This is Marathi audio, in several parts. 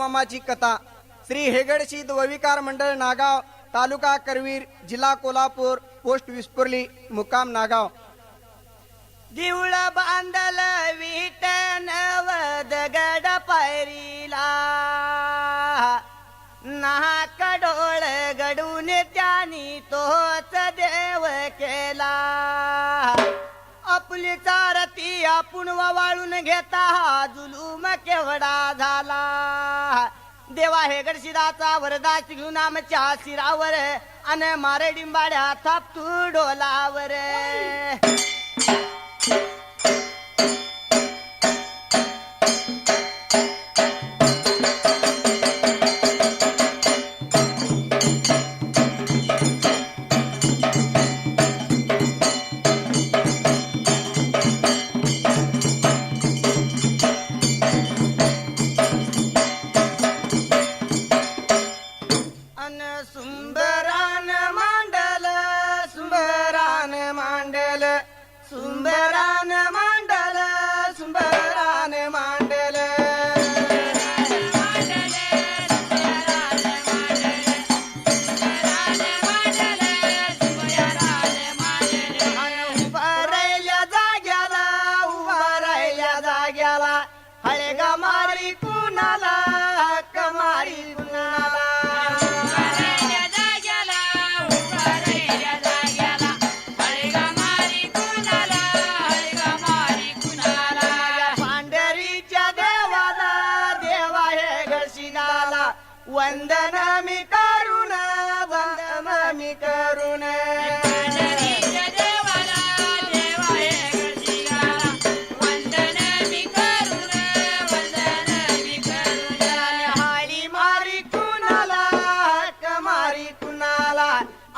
मामाची कथा. श्री हेगडशी द्वविकार मंडळ नागाव तालुका करवीर जिल्हा कोल्हापूर पोस्ट विस्पुर्ली मुक्काम नागाव. दिवळ बांधल विट नवदगड पायरीला नाक डोळ गडून त्यानी तोच देव केला. आपली चारती आपण वाळून घेता हा जुलूम केवढा झाला. देवा हे गडशिदाचा वरदास घेऊन आमच्या शिरावर अन मारे डिंबाड्या थापतू डोलावर.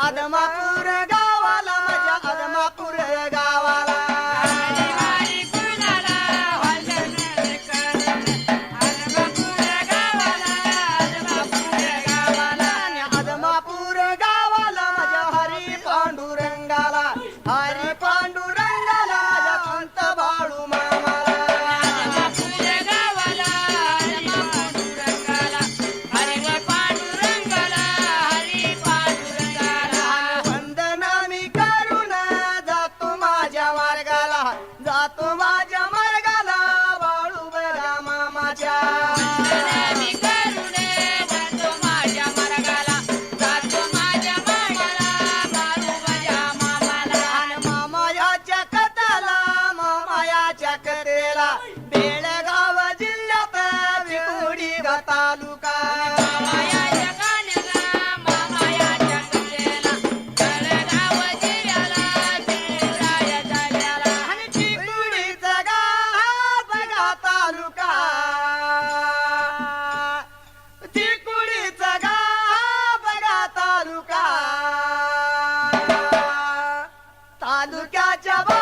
कुणाला आदमापूर तालुक्याच्या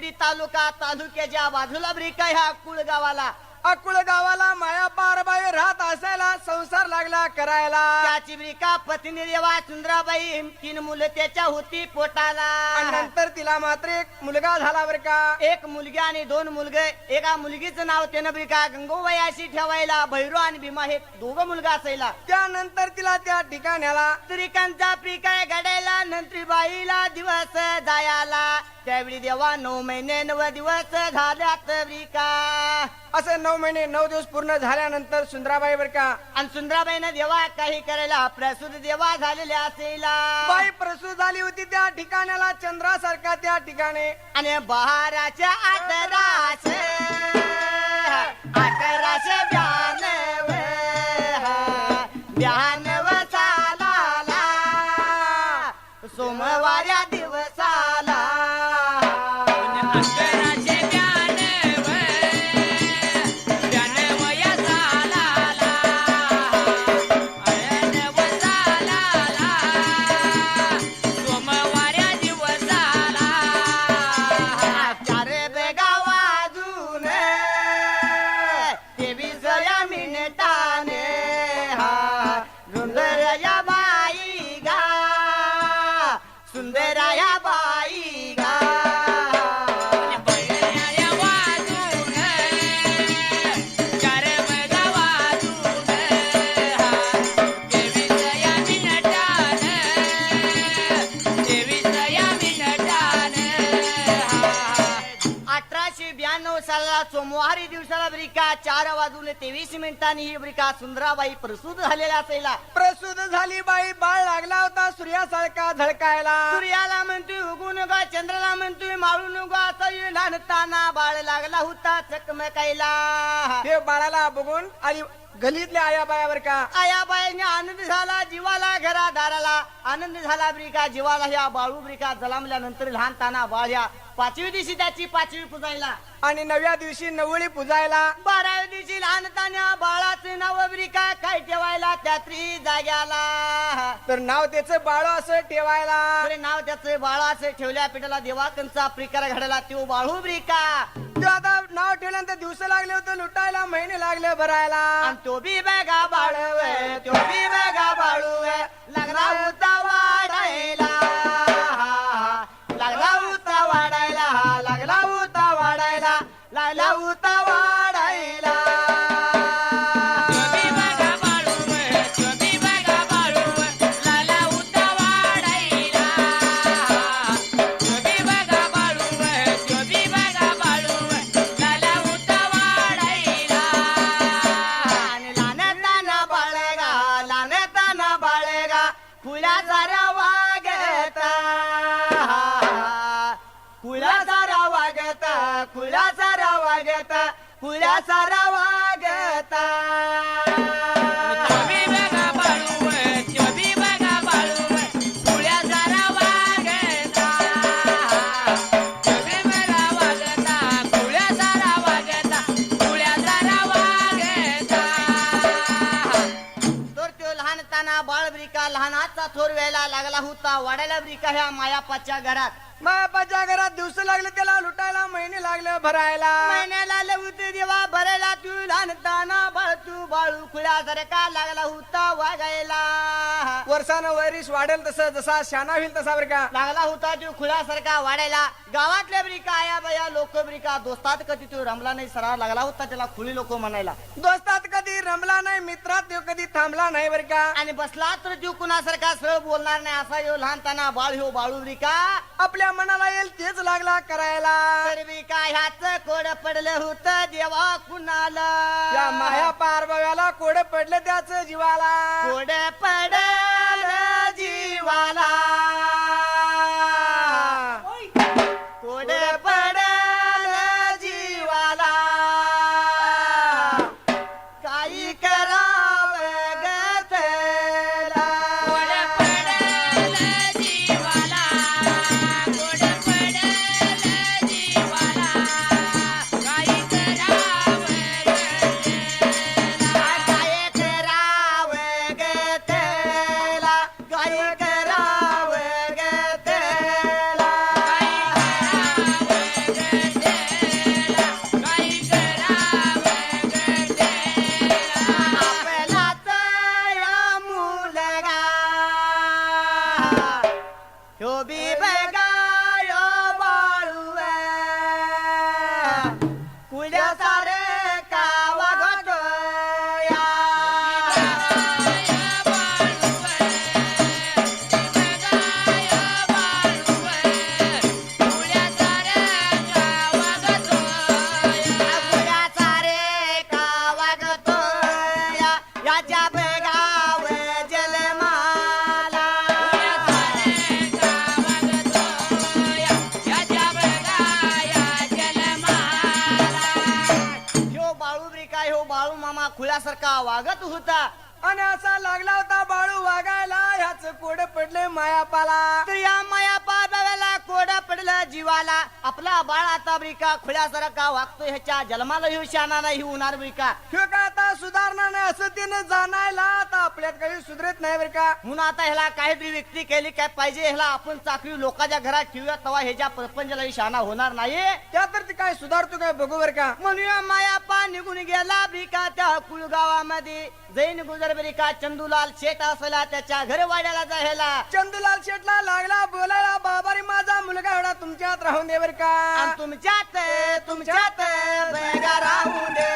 चिकुडी तालुका तालुक्याच्या बाजूला ब्रिका ह्या कुळ गावाला अकुळ गावाला माया पारबाई राहत असायला संसार लागला करायला. त्याची ब्रिका पत्नी देवा सुंदराबाई तीन मुलं त्याच्या होती पोटाला. नंतर तिला मात्र एक मुलगा झाला बर का. एक मुलगी आणि दोन मुलगे. एका मुलगीचं नाव त्यानं ब्रिका गंगोबाई अशी ठेवायला भैरू आणि भीमा हे दोघं मुलगा असायला. त्यानंतर तिला त्या ठिकाण्याला स्त्रिकांचा प्रिकाय घडायला नंतर बाईला दिवस जायाला. त्यावेळी देवा नऊ महिने नव दिवस झाल्यात ब्रिका असं नऊ महिने नऊ दिवस पूर्ण झाल्यानंतर सुंदराबाई बर का? आणि सुंदराबाईनं देवा काही करायला प्रसूत देवा झालेल्या असेला. बाई प्रसूत झाली होती त्या ठिकाण्याला चंद्रासारखा त्या ठिकाणी. आणि बहाराच्या सालाला. सोमवाऱ्या दिवसाला ब्रिका चार वाजून तेवीस मिनिटांनी ही ब्रिका सुंदराबाई प्रसूत झालेल्या असेला. प्रसूत झाली बाई बाळ लागला होता सूर्यासारखा झळकायला. सूर्याला म्हणतोय उगू नका चंद्राला म्हणतोय माळू नका असं लहानताना बाळ लागला होता चकमकायला. हे बाळाला बघून आणि गलीतल्या आया बायावर का? आया बायाने आनंद झाला जीवाला घरा दाराला आनंद झाला ब्रिका जीवाला ह्या बाळू ब्रिका जलामल्यानंतर लहानताना बाळ ह्या पाचवी दिवशी त्याची पाचवी पुजायला. आणि नवव्या दिवशी नवळी पुजायला. बाराव्या दिवशी लहानताना बाळाचे नाव ब्रिका काय ठेवायला त्या त्री जाग्याला. तर नाव त्याचं बाळ असं ठेवायला. अरे नाव त्याचं बाळाचं ठेवल्या पिठाला देवाकंचा प्रिकार घडला तो बाळू ब्रिका ते आता नाव ठेवल्यानंतर दिवस लागले होते लुटायला महिने लागले भरायला. आणि तो बी बघा बाळव तो बी बघा बाळू लागला लागला होता वाढायला. चोबी वागता खुला जरा वागता खुला जरा वागता खुला सारा वागता चोबी बघा बाळूव, चोबी बघा बाळूव, पुळ्या जरा वागता. चोबी बघा वागता, पुळ्या जरा वागता, पुळ्या जरा वागता. तर तो लहानताना बाळ ब्रिका लहानाचा थोर व्हायला लागला होता वाड्याला ब्रिका ह्या मायापाच्या घरात बापाच्या घरात दिवस लागले त्याला लुटायला महिने लागले भरायला. महिन्याला लवत देवा भरायला तू लहानताना बाळ तू बाळू खुळ्या सारखा लागला होता वागायला. वर्षानं वैरिश वाढेल तसं जसा शाना होईल तसा बरं का. लागला होता तू खुळ्यासारखा वाढायला. गावातल्या ब्रिका आया बया लोक ब्रिका दोस्तात कधी तो रमला नाही सराव लागला होता त्याला खुळी लोक म्हणायला. दोस्तात कधी रमला नाही मित्रात तो कधी थांबला नाही बरं का. आणि बसला तर तू कुणासारखा सरळ बोलणार नाही असा यो लहानताना बाळ ह्यो बाळू ब्रिका. आपल्या मनाला येईल तेच लागला करायला. तर ब्रिका ह्याच कोड पडलं होतं देवा कुणाला? या माया पारबाव्याला कोड पडले त्याच जीवाला. कोड पडल जीवाला. ह्यो बी बघा यो बाळू कुल्या सारे का वागतोया कुल्या सारे का वागतोया याच्या बघाव खुल्यासारखा वागत होता? आणि असा लागला होता बाळू वागायला ह्याच कोड पडले मायापाला. तर या माया पादाव्याला कोडा पडलं जीवाला. आपला बाळ आता ब्रिका खुल्यासारखा वागतो ह्याच्या जन्माला येऊ शाना नाही होणार ब्रिका ह्यो का? सुधारणा नाही असं तिने जाणायला आता आपल्यात काही सुधरत नाही बरं का म्हणून आता ह्याला काहीतरी व्यक्ती केली काय पाहिजे ह्याला आपण चाकरी लोकांच्या घरात ठेवूया तेव्हा ह्याच्या प्रपंचाला शाना होणार नाही त्या तर ती काय सुधारतो काय बघू बरं का म्हणूया मायापा निघून गेला ब्रिका त्या कुळगावामध्ये जैन गुजरबरी का चंदूलाल शेट असला त्याच्या घर वाड्याला जायला चंदूलाल शेटला लागला बोलायला बाबा रे माझा मुलगा एवढा तुमच्यात राहून दे बर का आणि तुमच्यात तुमच्यात बैगा राहू दे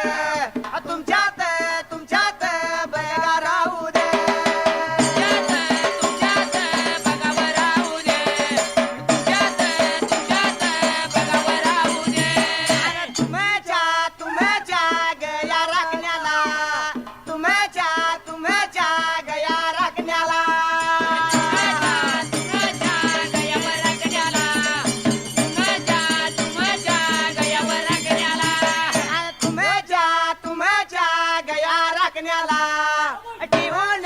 राखण्याला देऊन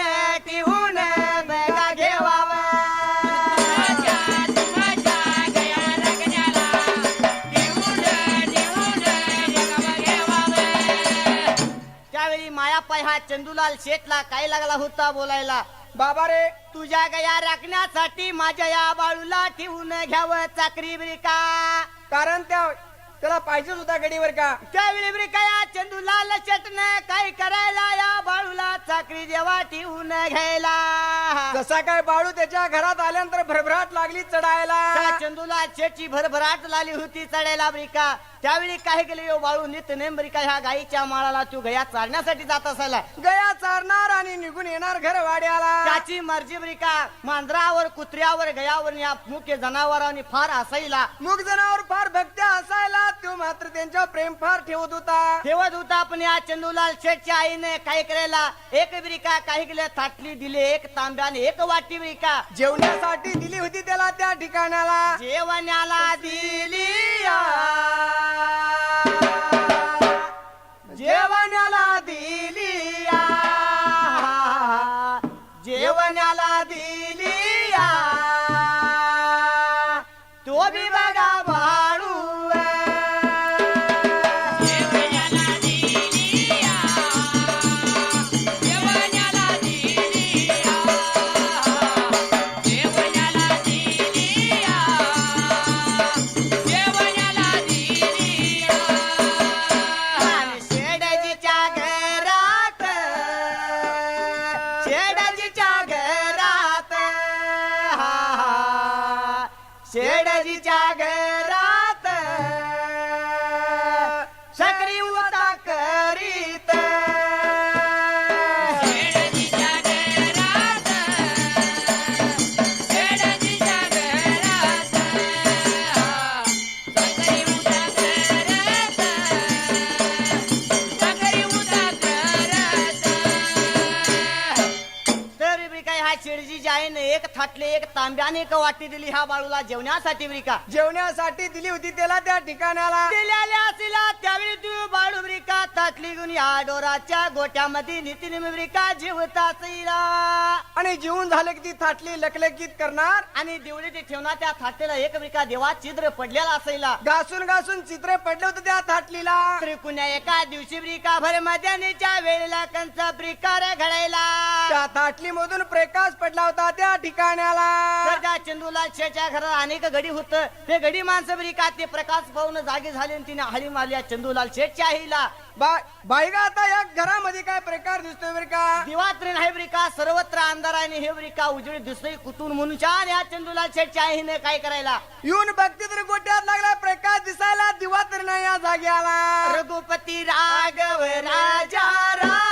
देऊन त्यावेळी मायापाय हा चंदूलाल शेठला काय लागला होता बोलायला? बाबा रे तुझ्या गया राखण्यासाठी माझ्या या बाळूला ठेवून घ्यावं चाकरी ब्रिका. कारण त्या त्याला पाहिजेच होता गडीवर का? त्यावेळी ब्रिका या चंदूलाल शेटने काय करायला? या बाळूला चाकरी देवा ठेवून घ्यायला. जसा काय बाळू त्याच्या घरात आल्यानंतर भरभराट लागली चढायला? त्या चंदूलाल शेटची भरभराट झाली होती चढायला ब्रिका त्यावेळी काय केले? यो बाळू नित नेंबरिका ह्या गाईच्या माळाला तू गया चालण्यासाठी जात असायला. गया चारणार आणि निघून येणार घर वाड्याला त्याची मर्जी ब्रिका मांजरावर कुत्र्यावर गयावर या मुख्य जनावरांनी फार असायला मुग जनावर फार भक्त्या असायला तो मात्र त्यांच्या प्रेम फार ठेवत होता ठेवत होता पण या चंदूलाल शेठच्या आईने काय करायला एक ब्रिका काही केलं थाटली दिले एक तांब्याने एक वाटी ब्रिका जेवण्यासाठी दिली होती त्याला त्या ठिकाणाला जेवण्याला दिली. जेवण्याला दिली. जेवण्याला दिली. तो बी बघा शेडजीच्या घरात शेडजीच्या आईने एक थाटले एक तांब्याने एक वाटी दिली ह्या बाळूला जेवण्यासाठी ब्रिका जेवण्यासाठी दिली होती त्याला त्या ठिकाणाला. दिलेल्या त्यावेळी तू बाळू ब्रिका थाटली गुण या डोराच्या गोट्यामध्ये नितीन ब्रिका जीवता आणि जेवून झालं की ती थाटली लकलकीत करणार. आणि देवळी ते ठेवणार त्या थाटलेला एक ब्रिका देवा छिद्र पडलेला असायला घासून घासून चित्र पडले होते त्या थाटलीला. तरी कुण्या एका दिवशी ब्रिका भर मध्यानीच्या वेळेला कंचा ब्रिकार घडायला. त्या थाटली मधून प्रकाश पडला होता त्या ठिकाणाला त्या चंदूलाल शेच्या घरात अनेक गडी होत ते गडी माणसं ब्रिका ते प्रकाश पाहून जागे झाले आणि तिने हळी मारल्या चंदूलाल शेठच्या आईला. बा- बाईगा आता या घरामध्ये काय प्रकार दिसतोय बरं का? दिवात्र नाही ब्रिका सर्वत्र अंधार आहे आणि हे ब्रिका उजळी दुसरी कुतून म्हणून छान या चंदूलाल शेठच्या आईने काय करायला? येऊन बघते तर गोट्यात लागला प्रकाश दिसायला दिवा तर नाही या जागी आला. रघुपती राघव राजा राम.